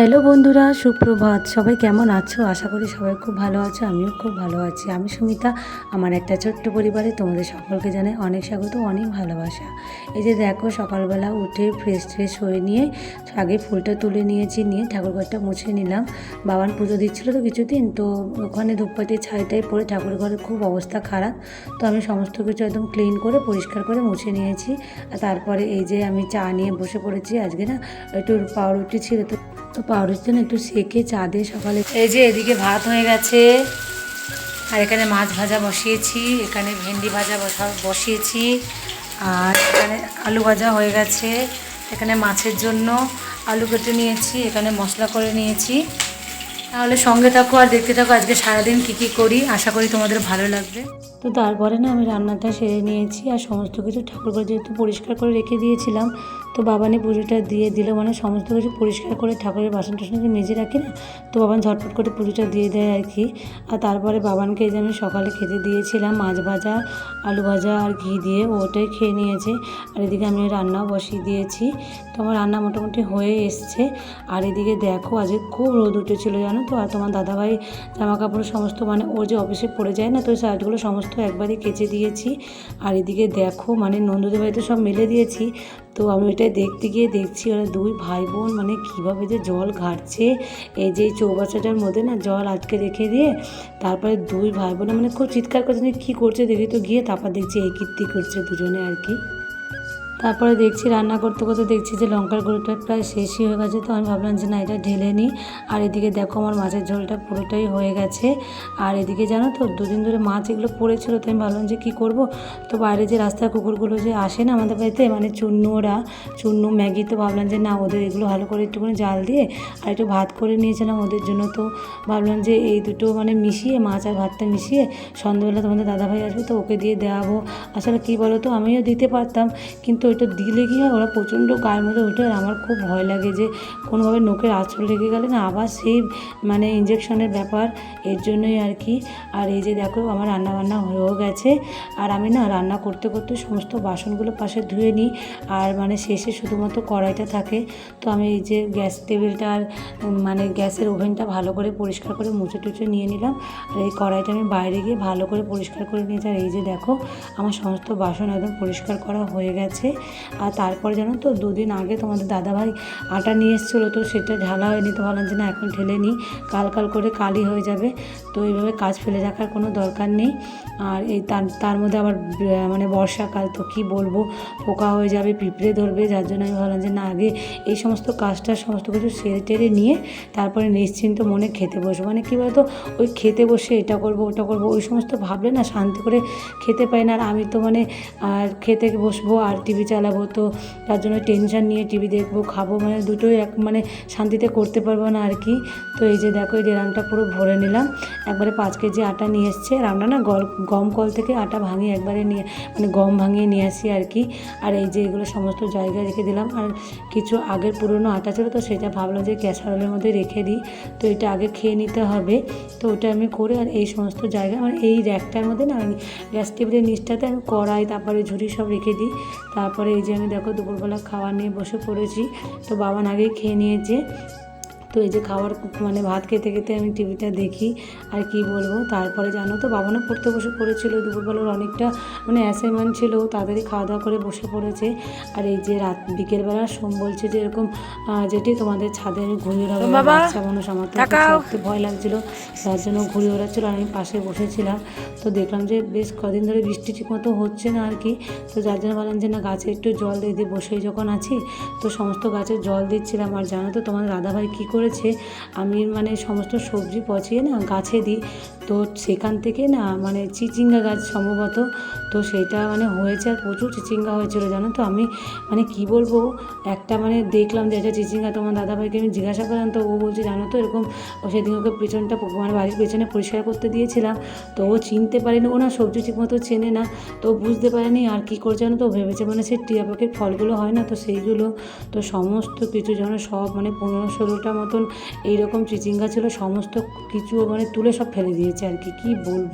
Hello বন্ধুরা, সুপ্রভাত। সবাই কেমন আছো? আশা করি সবাই খুব ভালো আছো, আমিও খুব ভালো আছি। আমি সুমিতা, আমার একটা ছোট্ট পরিবারে তোমাদের সকলকে জানাই অনেক স্বাগত, অনেক ভালোবাসা। এই যে দেখো, সকালবেলা উঠে ফ্রেশ ট্রেশ হয়ে নিয়ে আগে ফুলটা তুলে নিয়েছি, নিয়ে ঠাকুরঘরটা মুছে নিলাম। বাবান পুজো দিচ্ছিল তো কিছুদিন, তো ওখানে ধূপপাতি ছাইটাই পরে ঠাকুর ঘরের খুব অবস্থা খারাপ। তো আমি সমস্ত কিছু একদম ক্লিন করে, পরিষ্কার করে মুছে নিয়েছি। আর তারপরে এই যে আমি চা নিয়ে বসে পড়েছি, আজকে না একটু পাউরুটি ছিল তো তো পাউরুটি জন্য একটু সেকে চা দিয়ে সকালে এই যে এদিকে ভাত হয়ে গেছে। আর এখানে মাছ ভাজা বসিয়েছি, এখানে ভেন্ডি ভাজা বসা বসিয়েছি, আর এখানে আলু ভাজা হয়ে গেছে। এখানে মাছের জন্য আলু কেটে নিয়েছি, এখানে মশলা করে নিয়েছি। তাহলে সঙ্গে থাকো আর দেখতে থাকো আজকে সারাদিন কী কী করি। আশা করি তোমাদের ভালো লাগবে। তো তারপরে না আমি রান্নাটা সেরে নিয়েছি আর সমস্ত কিছু ঠাকুরঘর যেহেতু পরিষ্কার করে রেখে দিয়েছিলাম, তো বাবানি পুজোটা দিয়ে দিল মানে সমস্ত কিছু পরিষ্কার করে ঠাকুরের বাসন টাসন যে মেজে রাখি না, তো বাবান ঝটপট করে পুজোটা দিয়ে দেয় আর কি। আর তারপরে বাবানকে যে আমি সকালে খেতে দিয়েছিলাম মাছ ভাজা, আলু ভাজা আর ঘি দিয়ে ওটাই খেয়ে নিয়েছে। আর এদিকে আমি রান্নাও বসিয়ে দিয়েছি। তো আমার রান্না মোটামুটি হয়ে এসছে। আর এদিকে দেখো আজকে খুব রোদ উঠেছিল জানো? তো, আর তোমার দাদাভাই জামা কাপড় সমস্ত মানে ওর যে অফিসে পড়ে যায় না, তো ওই শার্টগুলো সমস্ত একবারই কেচে দিয়েছি। আর এদিকে দেখো মানে নন্দদের বাড়িতে সব মেলে দিয়েছি। তো আমি ওইটাই দেখতে গিয়ে দেখছি, ওরা দুই ভাই বোন মানে কীভাবে যে জল ঘাটছে। এই যে চৌবাচ্চাটার মধ্যে না জল আটকে রেখে দিয়ে, তারপরে দুই ভাই বোনে মানে খুব চিৎকার করছে কী করছে, দেখি তো গিয়ে তারপর দেখছি এই কীর্তি করছে দুজনে আর কি। তারপরে দেখছি, রান্না করতে করতে দেখছি যে লঙ্কার গুঁড়োটা প্রায় শেষই হয়ে গেছে। তো আমি ভাবলাম যে না, এটা ঢেলে নিই। আর এদিকে দেখো আমার মাছের ঝোলটা পুরোটাই হয়ে গেছে। আর এদিকে জানো তো, দুদিন ধরে মাছ এগুলো পড়েছিল, তো আমি ভাবলাম যে কী করব? তো বাইরে যে রাস্তার কুকুরগুলো যে আসে না আমাদের বাড়িতে মানে চুন্নু ওরা, চুন্নু, ম্যাগি, তো ভাবলাম যে না, ওদের এগুলো ভালো করে একটুখানি জাল দিয়ে আর একটু ভাত করে নিয়েছিলাম ওদের জন্য। তো ভাবলাম যে এই দুটো মানে মিশিয়ে, মাছ আর ভাতটা মিশিয়ে সন্ধ্যাবেলা তোমাদের দাদাভাই আসবে, তো ওকে দিয়ে দেওয়াবো। আসলে কী বলো তো আমিও দিতে পারতাম, কিন্তু ওইটা দিলে কি হয়? ওরা প্রচণ্ড গায়ের মধ্যে ওঠে আর আমার খুব ভয় লাগে যে কোনোভাবে নোকের আঁচড় লেগে গেলে না আবার সেই মানে ইঞ্জেকশনের ব্যাপার, এর জন্যই আর কি। আর এই যে দেখো আমার রান্না বান্না হয়েও গেছে। আর আমি না রান্না করতে করতে সমস্ত বাসনগুলো পাশে ধুয়ে নিই। আর মানে শেষে শুধুমাত্র কড়াইটা থাকে। তো আমি এই যে গ্যাস টেবিলটা আর মানে গ্যাসের ওভেনটা ভালো করে পরিষ্কার করে মুছে টুচে নিয়ে নিলাম। আর এই কড়াইটা আমি বাইরে গিয়ে ভালো করে পরিষ্কার করে নিয়েছি। আর এই যে দেখো আমার সমস্ত বাসন একদম পরিষ্কার করা হয়ে গেছে। আর তারপরে জানো তো, দুদিন আগে তোমাদের দাদাভাই আটা নিয়ে এসেছিল, তো সেটা ঢালা হয়নি, তো ভাবলাম যে না, এখন ঢেলে নিই। কাল কাল করে কালি হয়ে যাবে, তো এইভাবে কাজ ফেলে রাখার কোনো দরকার নেই। আর এই তার তার মধ্যে আবার মানে বর্ষাকাল, তো কি বলব, পোকা হয়ে যাবে, পিঁপড়ে ধরবে, যার জন্য আমি ভাবলাম যে না, আগে এই সমস্ত কাজটা, সমস্ত কিছু সেরে টেরে নিয়ে তারপরে নিশ্চিন্ত মনে খেতে বসবো। মানে কী বলতো, ওই খেতে বসে এটা করব, ওটা করব, ওই সমস্ত ভাবলে না শান্তি করে খেতে পাই না। আর আমি তো মানে আর খেতে বসবো, আর টিভি চালাবো, তো তার জন্য টেনশন নিয়ে টিভি দেখব, খাব মানে দুটোই এক মানে শান্তিতে করতে পারব না আর কি। তো এই যে দেখো, এই যে ডেরামটা পুরো ভরে নিলাম। একবারে পাঁচ কেজি আটা নিয়ে এসছে। আর আমরা না গল, গম কল থেকে আটা ভাঙিয়ে একবারে নিয়ে মানে গম ভাঙিয়ে নিয়ে আসি আর কি। আর এই যে এগুলো সমস্ত জায়গায় রেখে দিলাম। আর কিছু আগের পুরনো আটা ছিল, তো সেটা ভাবলাম যে ক্যাসারোলের মধ্যে রেখে দিই। তো এটা আগে খেয়ে নিতে হবে। তো ওটা আমি করে আর এই সমস্ত জায়গায় মানে এই র্যাকটার মধ্যে না, আমি গ্যাস টেবিলের নিচটাতে আমি কড়াই, তারপরে ঝুড়ি সব রেখে দিই। তারপরে এই যে আমি দেখো দুপুরবেলা খাওয়া নিয়ে বসে পড়েছি। তো বাবান আগেই খেয়ে নিয়েছে। তো এই যে খাবার মানে ভাত খেতে খেতে আমি টিভিটা দেখি আর কি বলব? তারপরে জানো তো বাবানও পড়তে বসে পড়েছিল দুপুরবেলার অনেকটা মানে অ্যাসাইনমেন্ট ছিল তাড়াতাড়ি খাওয়া দাওয়া করে বসে পড়েছে। আর এই যে রাত বিকেলবেলা সোম বলছে যে এরকম যেটি তোমাদের ছাদে আমি ঘুরে ওড়াবো। বাচ্চা মানুষ আমার তো। ভয় লাগছিল তার জন্য ঘুরে ওড়াচ্ছিল আমি পাশে বসেছিলাম। তো দেখলাম যে বেশ কদিন ধরে বৃষ্টি ঠিক মতো হচ্ছে না আর কি। তো যার জন্য বললাম যে না গাছে একটু জল দিয়ে দিয়ে বসেই যখন আছি তো সমস্ত গাছে জল দিচ্ছিলাম। আর জানো তো তোমার দাদাভাই কী করেছে। আমি মানে সমস্ত সবজি পচিয়ে না গাছে দিই। তো সেখান থেকে না মানে চিচিঙ্গা গাছ সম্ভবত। তো সেটা মানে হয়েছে আর প্রচুর চিচিঙ্গা হয়েছিল, জানো তো? আমি মানে কি বলব? একটা মানে দেখলাম যে এটা চিচিঙ্গা তোমার দাদাভাইকে আমি জিজ্ঞাসা করলাম, তো ও বলছে, জানো তো, এরকম সেদিন ওকে পেছনটা মানে বাড়ির পেছনে পরিষ্কার করতে দিয়েছিলাম। তো ও চিনতে পারেনি, ও না সবজি ঠিকমতো চেনে না। তো বুঝতে পারেনি, আর কি করছে জানো তো? ভেবেছে মানে সে টিয়া পাখির ফলগুলো হয় না, তো সেইগুলো। তো সমস্ত কিছু যেন সব মানে পনেরো ষোলোটা মতন এইরকম চিচিঙ্গা ছিল, সমস্ত কিছু মানে তুলে সব ফেলে দিয়েছে। আর কি, কী বলব?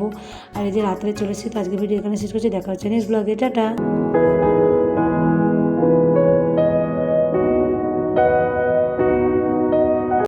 আর এই যে রাত্রে চলেছি তো আজকে ভিডিও এখানে শেষ করছি, দেখা হচ্ছে নেক্সট ব্লগে টাটা।